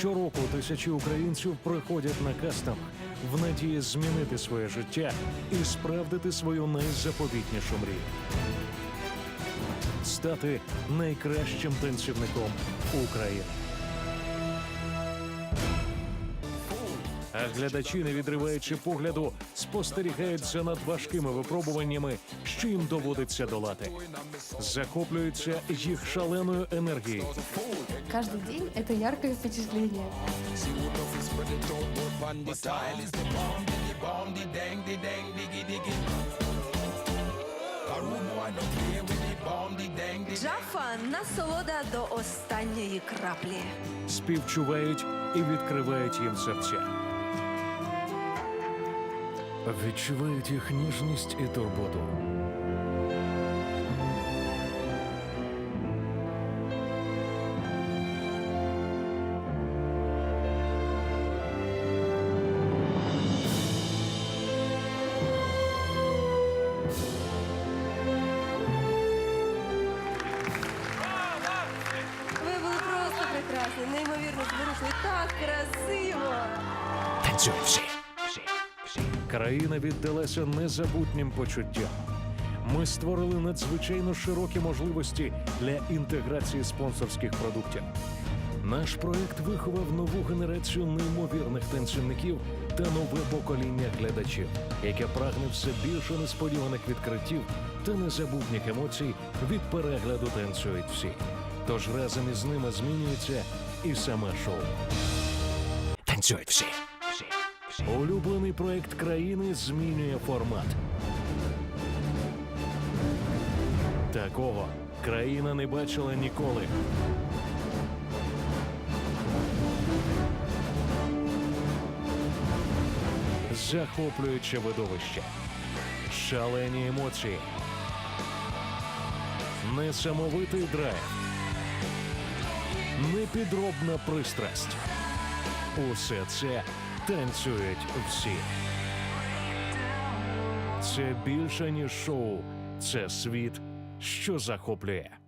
Щороку тисячі українців приходять на кастинг в надії змінити своє життя і справдити свою найзаповітнішу мрію. Стати найкращим танцівником України. А глядачі, не відриваючи погляду, спостерігають за надважкими випробуваннями, що їм доводиться долати. Захоплюються їх шаленою енергією, Каждый день это яркое впечатление. Джафа насолода до останньої краплі. співчувають і відкривають їм серця Відчувають їх ніжність і турботу. Вы были просто прекрасны, неймовірно зворушливі, так красиво. Танцюй всі. Країна віддалася незабутнім почуттям. Ми створили надзвичайно широкі можливості для інтеграції спонсорських продуктів. Наш проект виховав нову генерацію неймовірних танцівників та нове покоління глядачів, яке прагне все більше несподіваних відкриттів та незабутніх емоцій від перегляду танцюють всі. Тож разом із ними змінюється і саме шоу. Танцюють всі. Улюблений проект країни змінює формат. Такого країна не бачила ніколи. Захоплююче видовище, шалені емоції, несамовитий драйв, непідробна пристрасть. Усе це танцюють всі. Це більше ніж шоу, це світ, що захоплює.